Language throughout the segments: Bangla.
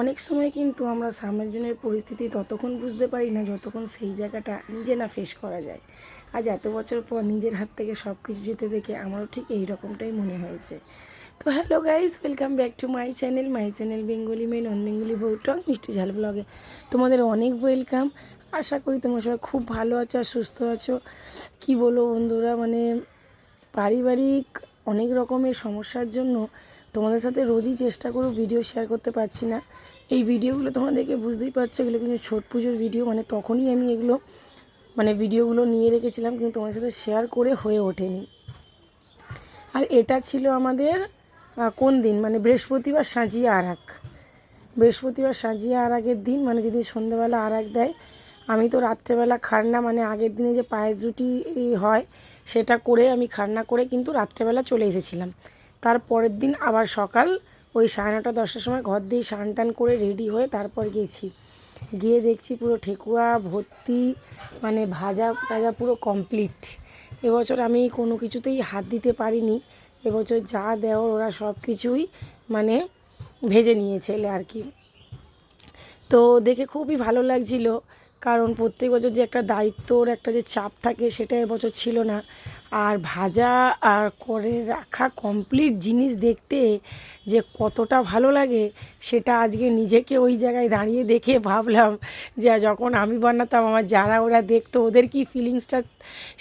অনেক সময় কিন্তু আমরা সামনের জনের পরিস্থিতি ততক্ষণ বুঝতে পারি না, যতক্ষণ সেই জায়গাটা নিজে না ফেস করা যায়। আজ এত বছর পর নিজের হাত থেকে সব কিছু যেতে দেখে আমারও ঠিক এই রকমটাই মনে হয়েছে। তো hello guys welcome back to my channel my channel Bengali man non Bengali বৌটং মিষ্টি ঝাল ব্লগে তোমাদের অনেক ওয়েলকাম আশা করি তোমরা সবাই খুব ভালো আছো আর সুস্থ আছো। কি বলো বন্ধুরা মানে পারিবারিক অনেক রকমের সমস্যার জন্য তোমাদের সাথে রোজই চেষ্টা করো ভিডিও শেয়ার করতে পারছি না। এই ভিডিওগুলো তোমাদেরকে বুঝতেই পারছ, এগুলো কিন্তু ছট পুজোর ভিডিও মানে তখনই আমি এগুলো মানে ভিডিওগুলো নিয়ে রেখেছিলাম, কিন্তু তোমাদের সাথে শেয়ার করে হয়ে ওঠেনি। আর এটা ছিল আমাদের কোন দিন? মানে বৃহস্পতিবার সাজিয়ে আর এক বৃহস্পতিবার সাজিয়ে আর আগের দিন মানে যেদিন সন্ধ্যেবেলা আর এক দেয়, আমি তো রাত্রেবেলা খারনা মানে আগের দিনে যে পায়েস জুটি হয়, সেটা করে আমি খারনা করে কিন্তু রাত্রেবেলা চলে এসেছিলাম। তার পরের দিন আবার সকাল ওই সাড়ে নটা, দশটার সময় ঘর দিয়ে স্নান টান করে রেডি হয়ে তারপর গেছি। গিয়ে দেখছি পুরো ঠেকুয়া, ভর্তি মানে ভাজা টাজা পুরো কমপ্লিট এবছর আমি কোনো কিছুতেই হাত দিতে পারিনি। এবছর যা দেওয়ার ওরা সব কিছুই মানে ভেজে নিয়েছিলে আর কি। তো দেখে খুবই ভালো লাগছিল। কারণ প্রত্যেক বছর যে একটা দায়িত্বর একটা যে চাপ থাকে সেটা এবছর ছিল না। আর ভাজা, আর করে রাখা কমপ্লিট জিনিস দেখতে যে কতটা ভালো লাগে, সেটা আজকে নিজেকে ওই জায়গায় দাঁড়িয়ে দেখে ভাবলাম যে যখন আমি বানাতাম, আমার যারা ওরা দেখতো, ওদের কি ফিলিংসটা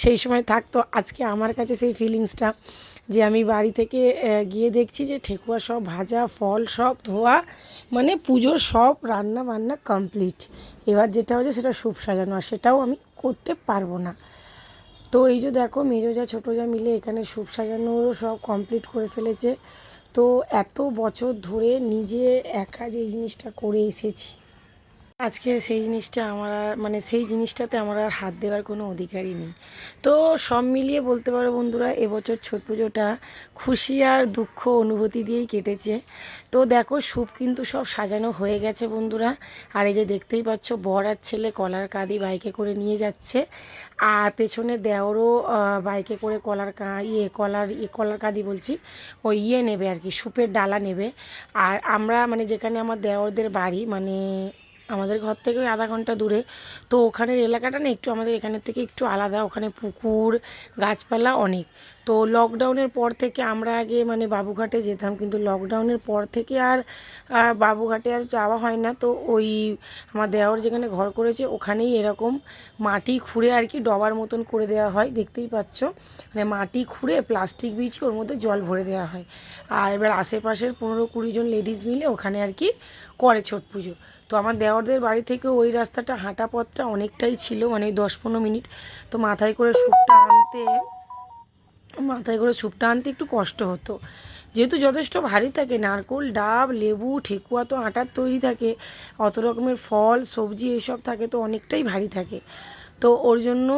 সেই সময় থাকতো? আজকে আমার কাছে সেই ফিলিংসটা যে আমি বাড়ি থেকে গিয়ে দেখছি যে ঠেকুয়া সব ভাজা, ফল সব ধোয়া মানে পুজোর সব রান্না বান্না কমপ্লিট এবার যেটা হচ্ছে সেটা সুপ সাজানো, আর সেটাও আমি করতে পারব না। তো এই যে দেখো, মেজো যা, ছোটো যা মিলে এখানে সুপ সাজানোরও সব কমপ্লিট করে ফেলেছে। তো এত বছর ধরে নিজে একা যে এই জিনিসটা করে এসেছি। আজকে সেই জিনিসটা আমার আর মানে সেই জিনিসটাতে আমার আর হাত দেওয়ার কোনো অধিকারই নেই। তো সব মিলিয়ে বলতে পারো বন্ধুরা, এবছর ছট পুজোটা খুশি আর দুঃখ অনুভূতি দিয়েই কেটেছে। তো দেখো স্যুপ কিন্তু সব সাজানো হয়ে গেছে বন্ধুরা। আর এই যে দেখতেই পাচ্ছ, বর আর ছেলে কলার কাঁদি বাইকে করে নিয়ে যাচ্ছে। আর পেছনে দেওরও বাইকে করে কলার কা ইয়ে কলার ইয়ে কলার কাঁদি বলছি ওই ইয়ে নেবে আর কি স্যুপের ডালা নেবে। আর আমরা মানে যেখানে আমার দেওরদের বাড়ি মানে আমাদের ঘর থেকে ওই আধা ঘণ্টা দূরে। তো ওখানের এলাকাটা না একটু আমাদের এখানের থেকে একটু আলাদা। ওখানে পুকুর, গাছপালা অনেক। তো লকডাউনের পর থেকে আমরা আগে মানে বাবুঘাটে যেতাম। কিন্তু লকডাউনের পর থেকে আর বাবুঘাটে আর যাওয়া হয় না। তো ওই আমার দেওয়ার যেখানে ঘর করেছে, ওখানেই এরকম মাটি খুঁড়ে আর কি ডবার মতন করে দেওয়া হয়। দেখতেই পাচ্ছ। মানে মাটি খুঁড়ে প্লাস্টিক বিছিয়ে ওর মধ্যে জল ভরে দেওয়া হয়। আর এবার আশেপাশের পনেরো কুড়ি জন লেডিস মিলে ওখানে আর কি করে ছট পুজো। তো আমার দেওয়ারদের বাড়ি থেকে ওই রাস্তাটা হাঁটা পথটা অনেকটাই ছিল মানে দশ পনেরো মিনিট। তো মাথায় করে স্যুপটা আনতে, মাথায় করে স্যুপটা আনতে একটু কষ্ট হতো। যেহেতু যথেষ্ট ভারী থাকে, নারকোল, ডাব, লেবু, ঠেকুয়া তো আটার তৈরি থাকে, অত রকমের ফল, সবজি এসব থাকে তো অনেকটাই ভারী থাকে। তো ওর জন্য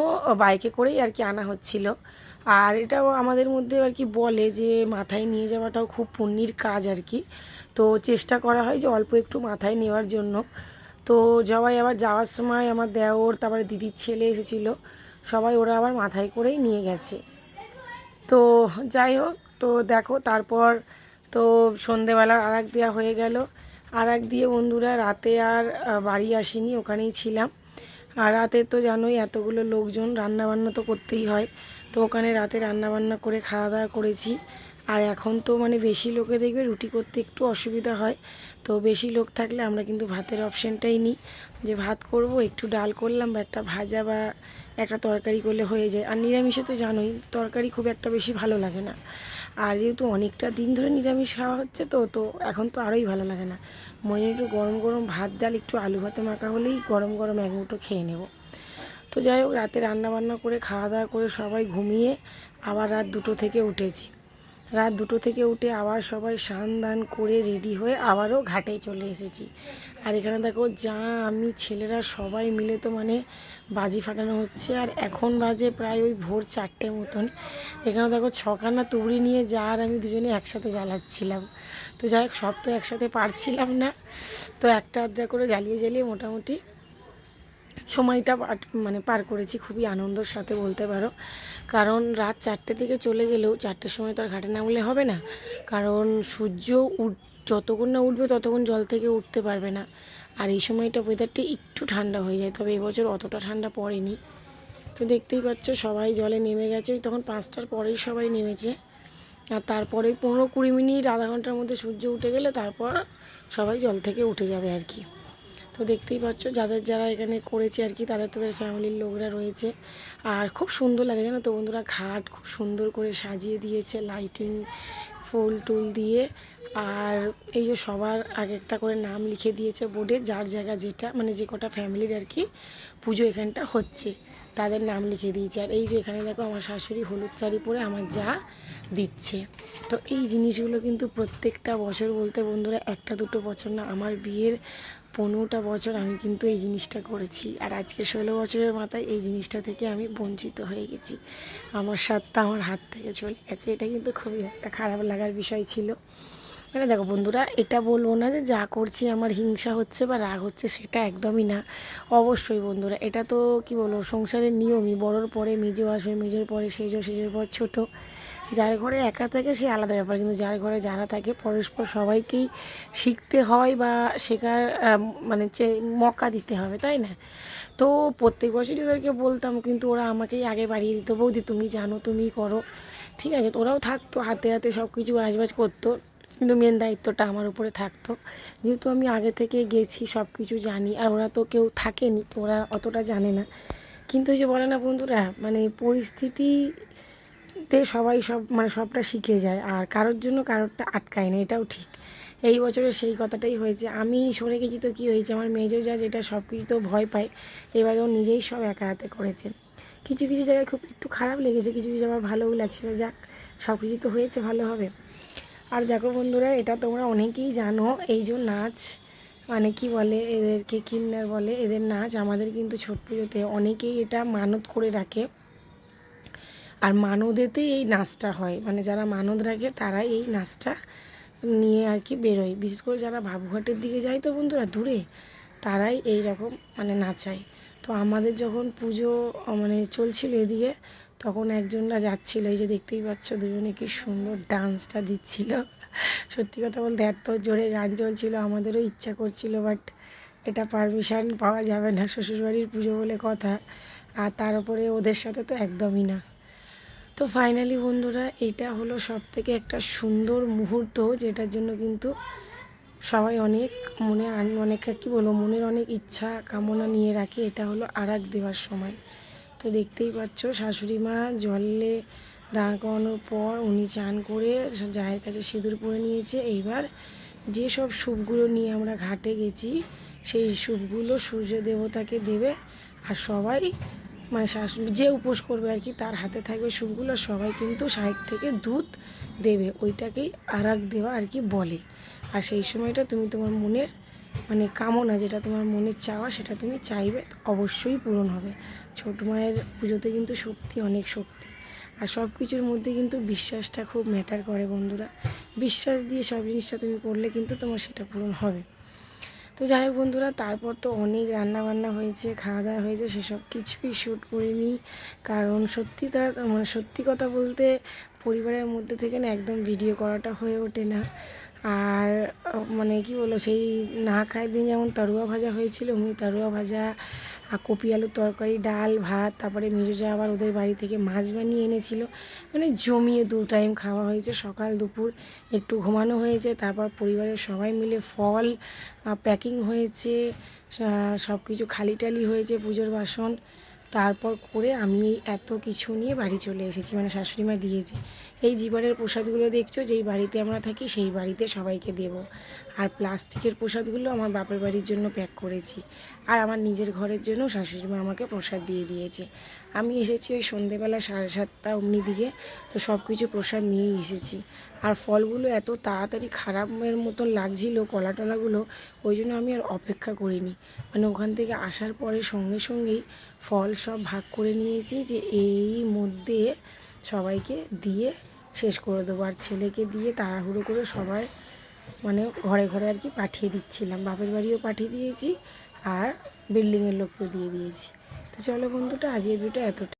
বাইকে করেই আর কি আনা হচ্ছিল। আর এটাও আমাদের মধ্যে আর কি বলে যে, মাথায় নিয়ে যাওয়াটাও খুব পুণ্যির কাজ আর কি। তো চেষ্টা করা হয় যে অল্প একটু মাথায় নেওয়ার জন্য। তো সবাই আবার যাওয়ার সময় আমার দেওর, তারপরে দিদির ছেলে এসেছিল। সবাই ওরা আবার মাথায় করেই নিয়ে গেছে। তো যাই হোক, তো দেখো তারপর তো সন্ধেবেলার এক দেওয়া হয়ে গেল। আর এক দিয়ে বন্ধুরা রাতে আর বাড়ি আসিনি, ওখানেই ছিলাম। আর রাতে তো জানোই এতগুলো লোকজন রান্নাবান্না তো করতেই হয়। তো ওখানে রাতে রান্নাবান্না করে খাওয়া দাওয়া করেছি। আর এখন তো মানে বেশি লোকে দেখবে রুটি করতে একটু অসুবিধা হয়। তো বেশি লোক থাকলে আমরা কিন্তু ভাতের অপশানটাই নিই। যে ভাত করব, একটু ডাল করলাম বা একটা ভাজা বা একটা তরকারি করলে হয়ে যায়। আর নিরামিষে তো জানোই, তরকারি খুব একটা বেশি ভালো লাগে না। আর যেহেতু অনেকটা দিন ধরে নিরামিষ খাওয়া হচ্ছে তো তো এখন তো আরোই ভালো লাগে না। মনে একটু গরম গরম ভাত, ডাল, একটু আলু ভাতে মাখা হলেই গরম গরম এক মুঠো খেয়ে নেব। তো যাই হোক, রাতে রান্না বান্না করে, খাওয়া দাওয়া করে সবাই ঘুমিয়ে আবার রাত দুটো থেকে উঠেছি। রাত দুটো থেকে উঠে আবার সবাই স্নান দান করে রেডি হয়ে আবারও ঘাটে চলে এসেছি। আর এখানে দেখো, যা আমি, ছেলেরা সবাই মিলে তো মানে বাজি ফাটানো হচ্ছে। আর এখন বাজে প্রায় ওই ভোর চারটে মতন। এখানে দেখো, ছখানা তুবড়ি নিয়ে যা আর আমি দুজনে একসাথে জ্বালাচ্ছিলাম। তো যাই হোক, সব তো একসাথে পারছিলাম না। তো একটা আধটা করে জ্বালিয়ে জ্বালিয়ে মোটামুটি সময়টা মানে পার করেছি, খুবই আনন্দের সাথে বলতে পারো। কারণ রাত চারটে থেকে চলে গেলেও চারটের সময় তো আর ঘাটে নামলে হবে না। কারণ সূর্য উঠ, যতক্ষণ না উঠবে ততক্ষণ জল থেকে উঠতে পারবে না। আর এই সময়টা ওয়েদারটা একটু ঠান্ডা হয়ে যায়, তবে এবছর অতটা ঠান্ডা পড়েনি। তো দেখতেই পাচ্ছ সবাই জলে নেমে গেছে, ওই তখন পাঁচটার পরেই সবাই নেমেছে। আর তারপরে পনেরো কুড়ি মিনিট, আধা ঘণ্টার মধ্যে সূর্য উঠে গেলে তারপর সবাই জল থেকে উঠে যাবে আর কি। তো দেখতেই পাচ্ছ, যাদের যারা এখানে করেছে আর কি, তাদের তাদের ফ্যামিলির লোকরা রয়েছে। আর খুব সুন্দর লাগে জানো তো বন্ধুরা, ঘাট খুব সুন্দর করে সাজিয়ে দিয়েছে লাইটিং ফুল টুল দিয়ে। আর এই যে সবার এক একটা করে নাম লিখে দিয়েছে বোর্ডে যার জায়গা যেটা মানে যে কটা ফ্যামিলির আর কি পুজো এখানটা হচ্ছে, তাদের নাম লিখে দিয়েছে। আর এই যে এখানে দেখো আমার শাশুড়ি হলুদ শাড়ি পরে আমার যা দিচ্ছে। তো এই জিনিসগুলো কিন্তু প্রত্যেকটা বছর বলতে বন্ধুরা, একটা দুটো বছর না, আমার বিয়ের পনেরোটা বছর আমি কিন্তু এই জিনিসটা করেছি। আর আজকে ষোলো বছরের মাথায় এই জিনিসটা থেকে আমি বঞ্চিত হয়ে গেছি। আমার স্বাদটা আমার হাত থেকে চলে গেছে। এটা কিন্তু খুবই একটা খারাপ লাগার বিষয় ছিল। মানে দেখো বন্ধুরা, এটা বলব না যে যা করছি আমার হিংসা হচ্ছে বা রাগ হচ্ছে সেটা একদমই না। অবশ্যই বন্ধুরা, এটা তো কি বলব, সংসারের নিয়মই। বড়োর পরে মেজো আসবে, মেজোর পরে সেজো, সেজোর পর ছোটো। যার ঘরে একা থাকে সে আলাদা ব্যাপার, কিন্তু যার ঘরে যারা থাকে পরস্পর সবাইকেই শিখতে হয় বা শেখার মানে যে মকা দিতে হবে, তাই না? তো প্রত্যেক বছরই ওদেরকে বলতাম, কিন্তু ওরা আমাকেই আগে বাড়িয়ে দিত, বৌদি, তুমি জানো, তুমি করো। ঠিক আছে ওরাও থাকতো, হাতে হাতে সব কিছু আশবাজ করতো, কিন্তু মেন দায়িত্বটা আমার উপরে থাকতো। যেহেতু আমি আগে থেকে গেছি, সব কিছু জানি, আর ওরা তো কেউ থাকেনি ওরা অতটা জানে না। কিন্তু ওই যে বলে না বন্ধুরা মানে পরিস্থিতি তে সবাই সব মানে সবটা শিখে যায়, আর কারোর জন্য কারোরটা আটকায় না, এটাও ঠিক। এই বছরে সেই কথাটাই হয়েছে। আমি সরে গেছি তো কী হয়েছে, আমার মেজো যা যেটা সব কিছু তো ভয় পায়, এবারে ও নিজেই সব একা হাতে করেছে। কিছু কিছু জায়গায় খুব একটু খারাপ লেগেছে, কিছু কিছু জায়গায় ভালোও লাগছে যাক, সব কিছু তো হয়েছে, ভালো হবে। আর দেখো বন্ধুরা, এটা তোমরা অনেকেই জানো, এই যে নাচ মানে কি বলে, এদেরকে কিন্নার বলে, এদের নাচ আমাদের কিন্তু ছোট পুজোতে অনেকেই এটা মানত করে রাখে। আর মানদেতেই এই নাচটা হয়। মানে যারা মানদ রাখে তারা এই নাচটা নিয়ে আর কি বেরোয়। বিশেষ করে যারা বাবুঘাটের দিকে যায় তো বন্ধুরা, দূরে, তারাই এই রকম মানে নাচায়। তো আমাদের যখন পুজো মানে চলছিল এদিকে, তখন একজনরা যাচ্ছিল। এই যে দেখতেই পাচ্ছ দুজনে কি সুন্দর ডান্সটা দিচ্ছিল। সত্যি কথা বলতে এত জোরে গান চলছিল, আমাদেরও ইচ্ছা করছিল, বাট এটা পারমিশন পাওয়া যাবে না। শ্বশুরবাড়ির পুজো বলে কথা, আর তার উপরে ওদের সাথে তো একদমই না। তো ফাইনালি বন্ধুরা, এটা হলো সব থেকে একটা সুন্দর মুহূর্ত, যেটার জন্য কিন্তু সবাই অনেক মনে অনেক কী বলব, মনের অনেক ইচ্ছা, কামনা নিয়ে রাখে। এটা হলো আরাক দেওয়ার সময়। তো দেখতেই পাচ্ছ, শাশুড়ি মা জলে দাঁড় করানোর পর উনি চান করে জায়ের কাছে সিঁদুর পরে নিয়েছে। এইবার যেসব স্যুপগুলো নিয়ে আমরা ঘাটে গেছি, সেই স্যুপগুলো সূর্য দেবতাকে দেবে আর সবাই মানে শাশুড়ি যে উপোস করবে আর কি তার হাতে থাকবে স্যুপগুলো সবাই কিন্তু সাইড থেকে দুধ দেবে, ওইটাকেই আরাক দেওয়া আর কি বলে। আর সেই সময়টা তুমি তোমার মনের মানে কামনা, যেটা তোমার মনের চাওয়া, সেটা তুমি চাইবে, অবশ্যই পূরণ হবে। ছোট মায়ের পুজোতে কিন্তু শক্তি অনেক শক্তি। আর সব কিছুর মধ্যে কিন্তু বিশ্বাসটা খুব ম্যাটার করে বন্ধুরা। বিশ্বাস দিয়ে সব জিনিসটা তুমি করলে কিন্তু তোমার সেটা পূরণ হবে। তো যাই হোক বন্ধুরা, তারপর তো অনেক রান্না বান্না হয়েছে খাওয়া দাওয়া হয়েছে, সেসব কিছুই শ্যুট করিনি। কারণ সত্যি তারা মানে সত্যি কথা বলতে পরিবারের মধ্যে থেকে না একদম ভিডিও করাটা হয়ে ওঠে না। আর মানে কি বলো সেই না খায় দিন যেমন তরুয়া ভাজা হয়েছিল অমনি তরুয়া ভাজা আর কপি আলুর তরকারি, ডাল, ভাত, তারপরে মির্জা আবার ওদের বাড়ি থেকে মাছ বানিয়ে এনেছিল। মানে জমিয়ে দু টাইম খাওয়া হয়েছে, সকাল, দুপুর একটু ঘুমানো হয়েছে, তারপর পরিবারের সবাই মিলে ফল প্যাকিং হয়েছে সব কিছু খালি টালি হয়েছে, পুজোর বাসন। তারপর করে আমি এই এত কিছু নিয়ে বাড়ি চলে এসেছি মানে শাশুড়ি মা দিয়েছে। এই জীবনের প্রসাদগুলো দেখছ, যেই বাড়িতে আমরা থাকি সেই বাড়িতে সবাইকে দেব। আর প্লাস্টিকের প্রসাদগুলো আমার বাপের বাড়ির জন্য প্যাক করেছি। আর আমার নিজের ঘরের জন্য শাশুড়ি মা আমাকে প্রসাদ দিয়ে দিয়েছে। আমি এসেছি ওই সন্ধেবেলা সাড়ে সাতটা অমনি দিকে, তো সব কিছু প্রসাদ নিয়েই এসেছি। আর ফলগুলো এত তাড়াতাড়ি খারাপের মতন লাগছিল কলা টলাগুলো, ওই জন্য আমি আর অপেক্ষা করিনি। মানে ওখান থেকে আসার পরে সঙ্গে সঙ্গেই ফল সব ভাগ করে নিয়েছি যে এই মধ্যে সবাইকে দিয়ে শেষ করে দেবো। আর ছেলেকে দিয়ে তাড়াহুড়ো করে সবাই মানে ঘরে ঘরে আর কি পাঠিয়ে দিচ্ছিলাম। বাপের বাড়িও পাঠিয়ে দিয়েছি আর বিল্ডিংয়ের লোককেও দিয়ে দিয়েছি। তো চলো বন্ধুটা আজকের ভিডিওটা এতটা